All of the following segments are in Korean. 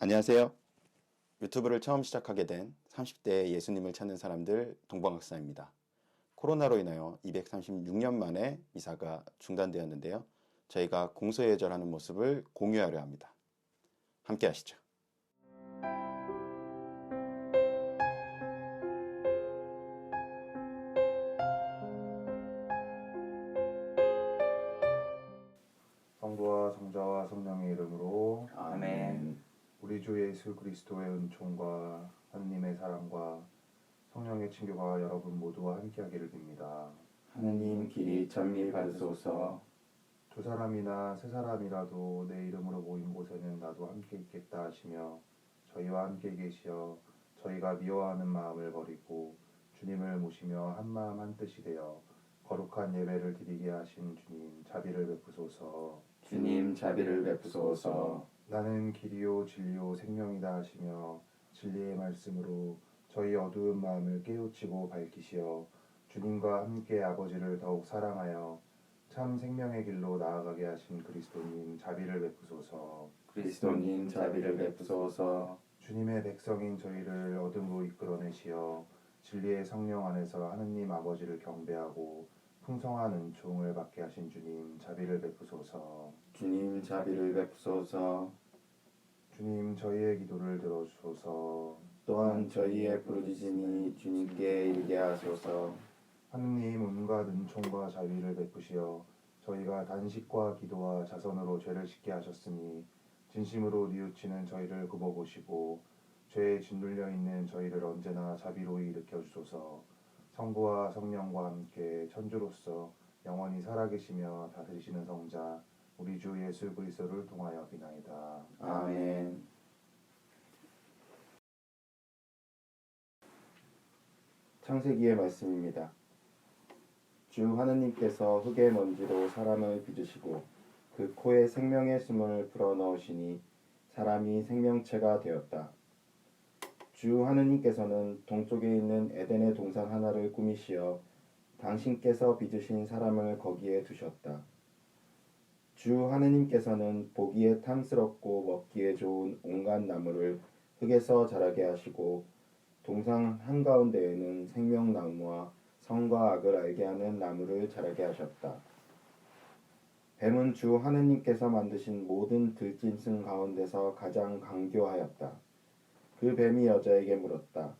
안녕하세요. 유튜브를 처음 시작하게 된 30대 예수님을 찾는 사람들 동방학사입니다. 코로나로 인하여 236년 만에 이사가 중단되었는데요. 저희가 공소예절하는 모습을 공유하려 합니다. 함께 하시죠. 성부와 성자와 성령의 이름으로 아멘. 우리 주 예수 그리스도의 은총과 하느님의 사랑과 성령의 친교가 여러분 모두와 함께하기를 빕니다. 하느님 길이 천미 받으소서. 두 사람이나 세 사람이라도 내 이름으로 모인 곳에는 나도 함께 있겠다 하시며 저희와 함께 계시어 저희가 미워하는 마음을 버리고 주님을 모시며 한 마음 한 뜻이 되어 거룩한 예배를 드리게 하신 주님 자비를 베푸소서. 주님 자비를 베푸소서. 나는 길이요 진리요 생명이다 하시며 진리의 말씀으로 저희 어두운 마음을 깨우치고 밝히시어 주님과 함께 아버지를 더욱 사랑하여 참 생명의 길로 나아가게 하신 그리스도님 자비를 베푸소서 그리스도님 자비를 베푸소서. 주님의 백성인 저희를 어둠으로 이끌어내시어 진리의 성령 안에서 하느님 아버지를 경배하고 풍성한 은총을 받게 하신 주님 자비를 베푸소서 주님 자비를 베푸소서. 주님 저희의 기도를 들어주소서 또한 저희의 부르짖음이 주님께 이르게 하소서. 하느님 온갖 은총과 자비를 베푸시어 저희가 단식과 기도와 자선으로 죄를 씻게 하셨으니 진심으로 뉘우치는 저희를 굽어보시고 죄에 짓눌려 있는 저희를 언제나 자비로이 일으켜 주소서 성부와 성령과 함께 천주로서 영원히 살아계시며 다스리시는 성자 우리 주 예수 그리스도를 통하여 비나이다. 아멘. 창세기의 말씀입니다. 주 하느님께서 흙의 먼지로 사람을 빚으시고 그 코에 생명의 숨을 불어넣으시니 사람이 생명체가 되었다. 주 하느님께서는 동쪽에 있는 에덴의 동산 하나를 꾸미시어 당신께서 빚으신 사람을 거기에 두셨다. 주 하느님께서는 보기에 탐스럽고 먹기에 좋은 온갖 나무를 흙에서 자라게 하시고 동상 한가운데에는 생명나무와 성과 악을 알게 하는 나무를 자라게 하셨다. 뱀은 주 하느님께서 만드신 모든 들짐승 가운데서 가장 강교하였다. 그 뱀이 여자에게 물었다.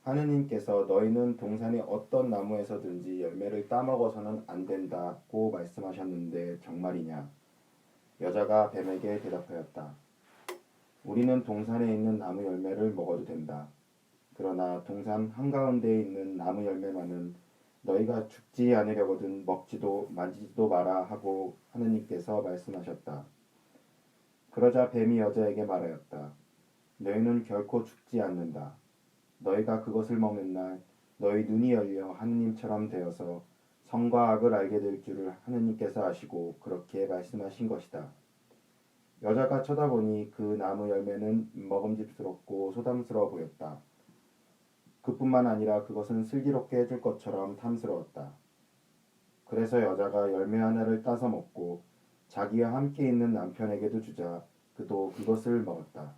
하느님께서 너희는 동산의 어떤 나무에서든지 열매를 따먹어서는 안 된다고 말씀하셨는데 정말이냐? 여자가 뱀에게 대답하였다. 우리는 동산에 있는 나무 열매를 먹어도 된다. 그러나 동산 한가운데에 있는 나무 열매만은 너희가 죽지 않으려거든 먹지도 만지지도 마라 하고 하느님께서 말씀하셨다. 그러자 뱀이 여자에게 말하였다. 너희는 결코 죽지 않는다. 너희가 그것을 먹는 날 너희 눈이 열려 하느님처럼 되어서 성과 악을 알게 될 줄을 하느님께서 아시고 그렇게 말씀하신 것이다. 여자가 쳐다보니 그 나무 열매는 먹음직스럽고 소담스러워 보였다. 그뿐만 아니라 그것은 슬기롭게 해줄 것처럼 탐스러웠다. 그래서 여자가 열매 하나를 따서 먹고 자기와 함께 있는 남편에게도 주자 그도 그것을 먹었다.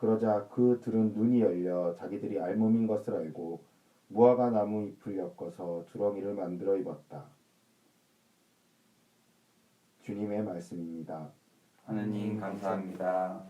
그러자 그 들은 눈이 열려 자기들이 알몸인 것을 알고 무화과 나무 잎을 엮어서 두렁이를 만들어 입었다. 주님의 말씀입니다. 하느님 감사합니다.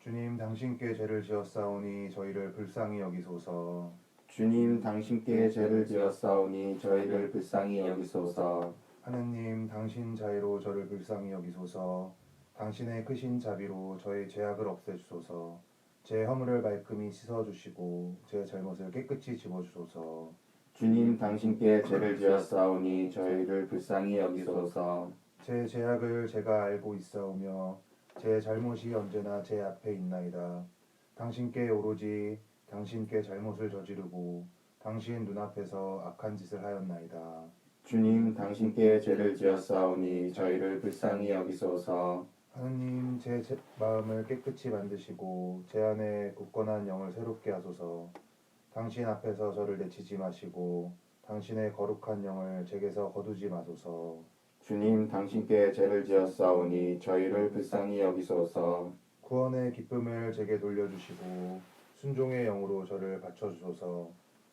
주님 당신께 죄를 지었사오니 저희를 불쌍히 여기소서 주님 당신께 죄를 지었사오니 저희를 불쌍히 여기소서. 하느님 당신 자애로 저를 불쌍히 여기소서 당신의 크신 자비로 저의 죄악을 없애주소서 제 허물을 말끔히 씻어주시고 제 잘못을 깨끗이 집어주소서 주님 당신께 죄를 지었사오니 저희를 불쌍히 여기소서. 제 죄악을 제가 알고 있사오며 제 잘못이 언제나 제 앞에 있나이다 당신께 오로지 당신께 잘못을 저지르고 당신 눈앞에서 악한 짓을 하였나이다 주님 당신께 죄를 지었사오니 저희를 불쌍히 여기소서. 하느님 제, 제 마음을 깨끗이 만드시고 제 안에 굳건한 영을 새롭게 하소서. 당신 앞에서 저를 내치지 마시고 당신의 거룩한 영을 제게서 거두지 마소서. 주님 당신께 죄를 지었사오니 저희를 불쌍히 여기소서. 구원의 기쁨을 제게 돌려주시고 순종의 영으로 저를 바쳐주소서.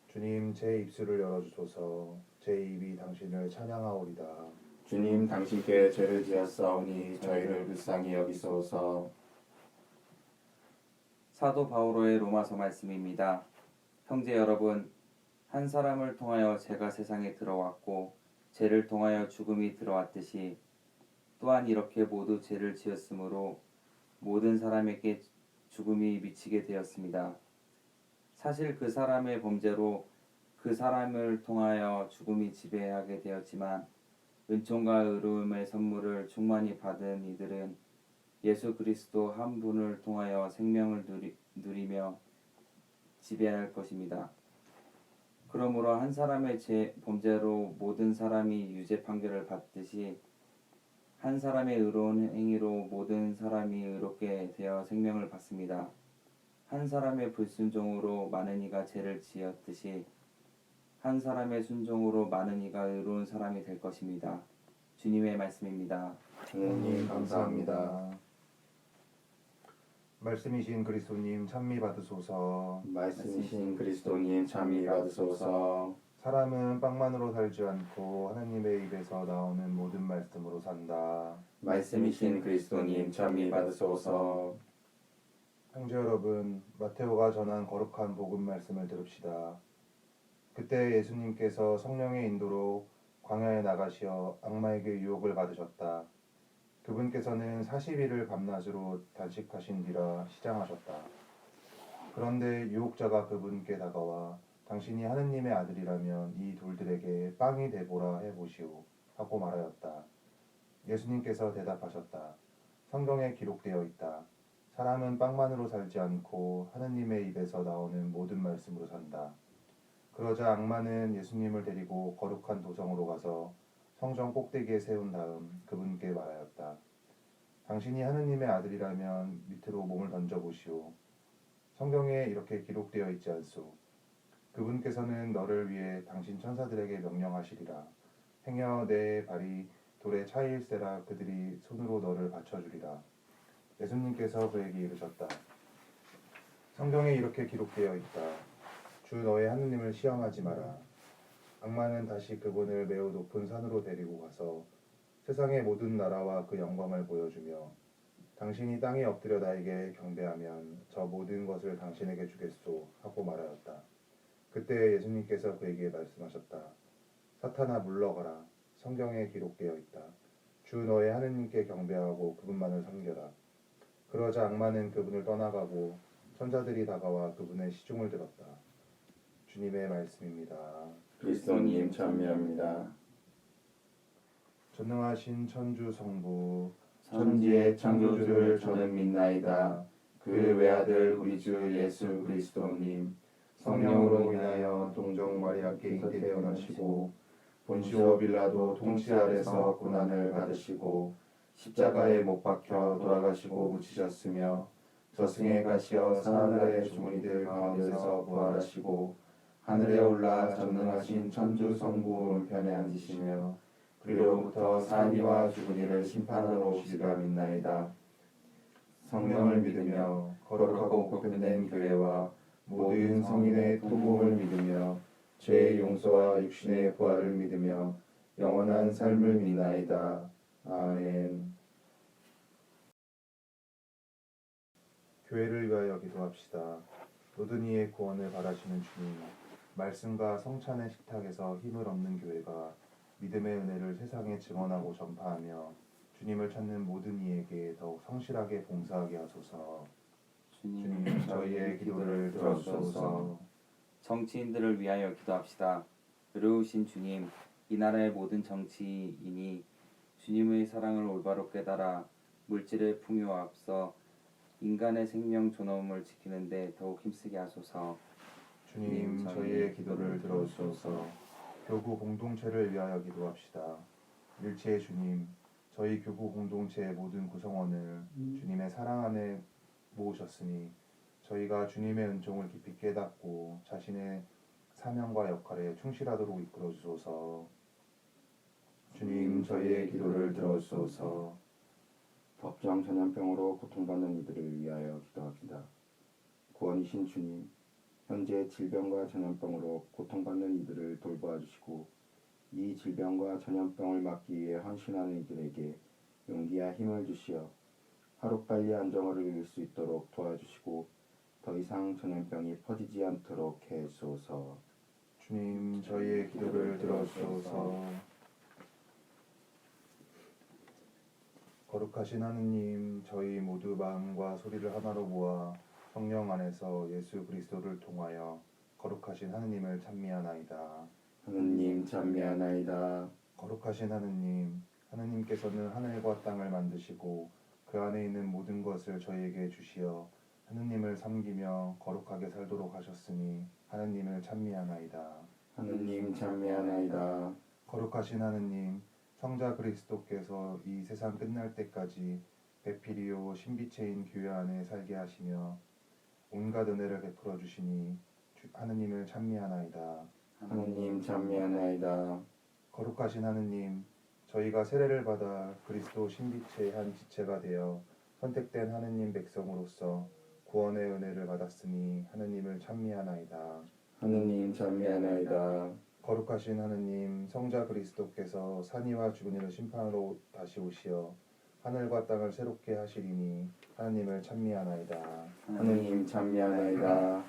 주님 제 입술을 열어주소서. 제 입이 당신을 찬양하오리다 주님 당신께 죄를 지었사오니 저희를 불쌍히 여기소서 사도 바오로의 로마서 말씀입니다. 형제 여러분, 한 사람을 통하여 죄가 세상에 들어왔고 죄를 통하여 죽음이 들어왔듯이 또한 이렇게 모두 죄를 지었으므로 모든 사람에게 죽음이 미치게 되었습니다. 사실 그 사람의 범죄로 그 사람을 통하여 죽음이 지배하게 되었지만 은총과 의로움의 선물을 충만히 받은 이들은 예수 그리스도 한 분을 통하여 생명을 누리, 누리며 지배할 것입니다. 그러므로 한 사람의 죄, 범죄로 모든 사람이 유죄 판결을 받듯이 한 사람의 의로운 행위로 모든 사람이 의롭게 되어 생명을 받습니다. 한 사람의 불순종으로 많은 이가 죄를 지었듯이 한 사람의 순종으로 많은 이가 의로운 사람이 될 것입니다. 주님의 말씀입니다. 주님 감사합니다 말씀이신 그리스도님 찬미 받으소서 말씀이신 그리스도님 참미 받으소서 사람은 빵만으로 살지 않고 하나님의 입에서 나오는 모든 말씀으로 산다 말씀이신 그리스도님 참미 받으소서 형제 여러분, 마테오가 전한 거룩한 복음 말씀을 들읍시다. 그때 예수님께서 성령의 인도로 광야에 나가시어 악마에게 유혹을 받으셨다. 그분께서는 40일을 밤낮으로 단식하신 뒤라 시장하셨다. 그런데 유혹자가 그분께 다가와 당신이 하느님의 아들이라면 이 돌들에게 빵이 되보라 해보시오 하고 말하였다. 예수님께서 대답하셨다. 성경에 기록되어 있다. 사람은 빵만으로 살지 않고 하느님의 입에서 나오는 모든 말씀으로 산다. 그러자 악마는 예수님을 데리고 거룩한 도성으로 가서 성전 꼭대기에 세운 다음 그분께 말하였다. 당신이 하느님의 아들이라면 밑으로 몸을 던져보시오. 성경에 이렇게 기록되어 있지 않소. 그분께서는 너를 위해 당신 천사들에게 명령하시리라. 행여 내 발이 돌에 차일세라 그들이 손으로 너를 받쳐주리라. 예수님께서 그에게 이르셨다. 성경에 이렇게 기록되어 있다. 주 너의 하느님을 시험하지 마라. 악마는 다시 그분을 매우 높은 산으로 데리고 가서 세상의 모든 나라와 그 영광을 보여주며 당신이 땅에 엎드려 나에게 경배하면 저 모든 것을 당신에게 주겠소 하고 말하였다. 그때 예수님께서 그에게 말씀하셨다. 사탄아 물러가라. 성경에 기록되어 있다. 주 너의 하느님께 경배하고 그분만을 섬겨라. 그러자 악마는 그분을 떠나가고 천사들이 다가와 그분의 시중을 들었다. 주님의 말씀입니다. 그리스도님 참미합니다 전능하신 천주 성부 천지의 창조주를 저는 믿나이다 그 외아들 우리 주 예수 그리스도님 성령으로 인하여 동정 마리아께 잉태되어 나시고 본시오 빌라도 통치 아래서 고난을 받으시고 십자가에 못 박혀 돌아가시고 묻히셨으며 저승에 가시어 사람들의 주머니들 가운데서 부활하시고 하늘에 올라 전능하신 천주 성부 오른편에 앉으시며 그리로부터 사니와 죽은 이를 심판하러 오시리라 믿나이다. 성령을 믿으며 거룩하고 보편된 교회와 모든 성인의 통곡을 믿으며 죄의 용서와 육신의 부활을 믿으며 영원한 삶을 믿나이다. 아멘. 교회를 위하여 기도합시다. 모든 이의 구원을 바라시는 주님, 말씀과 성찬의 식탁에서 힘을 얻는 교회가 믿음의 은혜를 세상에 증언하고 전파하며 주님을 찾는 모든 이에게 더욱 성실하게 봉사하게 하소서. 주님, 주님, 저희의 기도를 들어주소서. 정치인들을 위하여 기도합시다. 의로우신 주님, 이 나라의 모든 정치인이 주님의 사랑을 올바로 깨달아 물질의 풍요와 앞서 인간의 생명 존엄을 지키는데 더욱 힘쓰게 하소서. 주님, 저희의 기도를 들어주소서. 교구 공동체를 위하여 기도합시다. 일체의 주님, 저희 교구 공동체의 모든 구성원을 주님의 사랑 안에 모으셨으니 저희가 주님의 은총을 깊이 깨닫고 자신의 사명과 역할에 충실하도록 이끌어 주소서. 주님, 저희의 기도를 들어주소서. 법정 전염병으로 고통받는 이들을 위하여 기도합니다. 구원이신 주님, 현재 질병과 전염병으로 고통받는 이들을 돌보아 주시고 이 질병과 전염병을 막기 위해 헌신하는 이들에게 용기와 힘을 주시어 하루빨리 안정을 이룰 수 있도록 도와주시고 더 이상 전염병이 퍼지지 않도록 해 주소서. 주님 저희의 기도를 들어주소서 거룩하신 하느님 저희 모두 마음과 소리를 하나로 모아 성령 안에서 예수 그리스도를 통하여 거룩하신 하느님을 찬미하나이다 하느님 찬미하나이다. 거룩하신 하느님 하느님께서는 하늘과 땅을 만드시고 그 안에 있는 모든 것을 저희에게 주시어 하느님을 섬기며 거룩하게 살도록 하셨으니 하느님을 찬미하나이다 하느님 찬미하나이다. 거룩하신 하느님, 성자 그리스도께서 이 세상 끝날 때까지 베피리오 신비체인 교회 안에 살게 하시며 온갖 은혜를 베풀어 주시니 주- 하느님을 찬미하나이다. 하느님 찬미하나이다. 거룩하신 하느님, 저희가 세례를 받아 그리스도 신비체의 한 지체가 되어 선택된 하느님 백성으로서 구원의 은혜를 받았으니 하느님을 찬미하나이다. 하느님 찬미하나이다. 거룩하신 하느님, 성자 그리스도께서 산이와 죽은 이를 심판으로 다시 오시어 하늘과 땅을 새롭게 하시리니 하느님을 찬미하나이다. 하느님 찬미하나이다.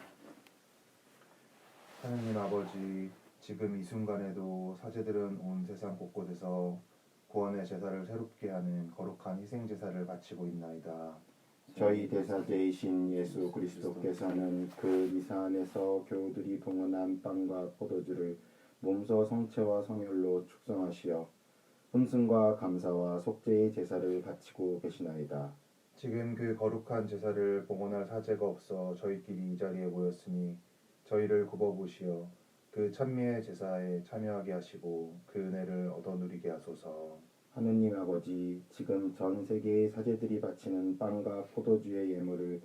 하느님 아버지, 지금 이 순간에도 사제들은 온 세상 곳곳에서 구원의 제사를 새롭게 하는 거룩한 희생 제사를 바치고 있나이다. 저희 대사제이신 예수 그리스도께서는 그 미사 안에서 교우들이 봉헌한 빵과 포도주를 몸소 성체와 성혈로 축성하시어 hum승과 감사와 속죄의 제사를 바치고 계시나이다. 지금 그 거룩한 제사를 봉헌할 사제가 없어 저희끼리 이 자리에 모였으니 저희를 굽어보시어 그 찬미의 제사에 참여하게 하시고 그 은혜를 얻어 누리게 하소서. 하느님 아버지, 지금 전 세계의 사제들이 바치는 빵과 포도주의 예물을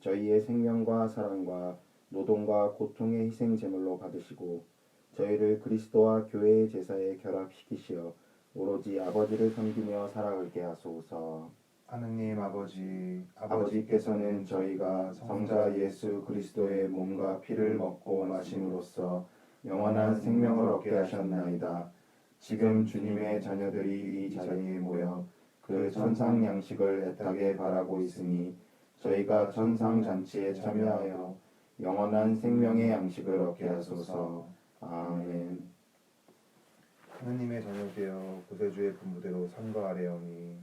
저희의 생명과 사랑과 노동과 고통의 희생 제물로 받으시고 저희를 그리스도와 교회의 제사에 결합시키시어 오로지 아버지를 섬기며 살아가게 하소서. 하느님 아버지, 아버지께서는 저희가 성자 예수 그리스도의 몸과 피를 먹고 마심으로써 영원한 생명을 얻게 하셨나이다. 지금 주님의 자녀들이 이 자리에 모여 그 천상 양식을 애타게 바라고 있으니 저희가 천상 잔치에 참여하여 영원한 생명의 양식을 얻게 하소서. 아멘. 하느님의 자녀 되어 구세주의 분부대로 상과 아래오니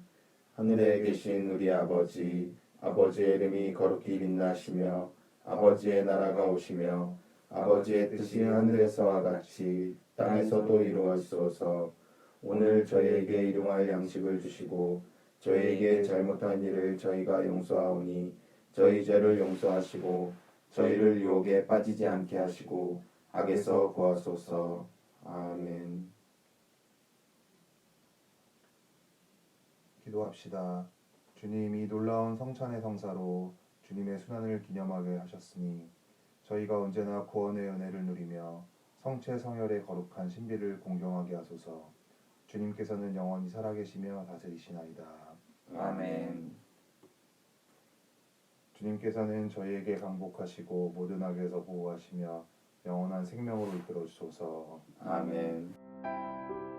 하늘에 계신 우리 아버지, 아버지의 이름이 거룩히 빛나시며 아버지의 나라가 오시며 아버지의 뜻이 하늘에서와 같이 땅에서도 이루어지소서. 오늘 저희에게 일용할 양식을 주시고 저희에게 잘못한 일을 저희가 용서하오니 저희 죄를 용서하시고 저희를 유혹에 빠지지 않게 하시고 악에서 구하소서. 아멘. 기도합시다. 주님이 놀라운 성찬의 성사로 주님의 순환을 기념하게 하셨으니 저희가 언제나 구원의 은혜를 누리며 성체 성혈의 거룩한 신비를 공경하게 하소서. 주님께서는 영원히 살아계시며 다스리시나이다. 아멘. 주님께서는 저희에게 강복하시고 모든 악에서 보호하시며 영원한 생명으로 이끌어 주소서. 아멘.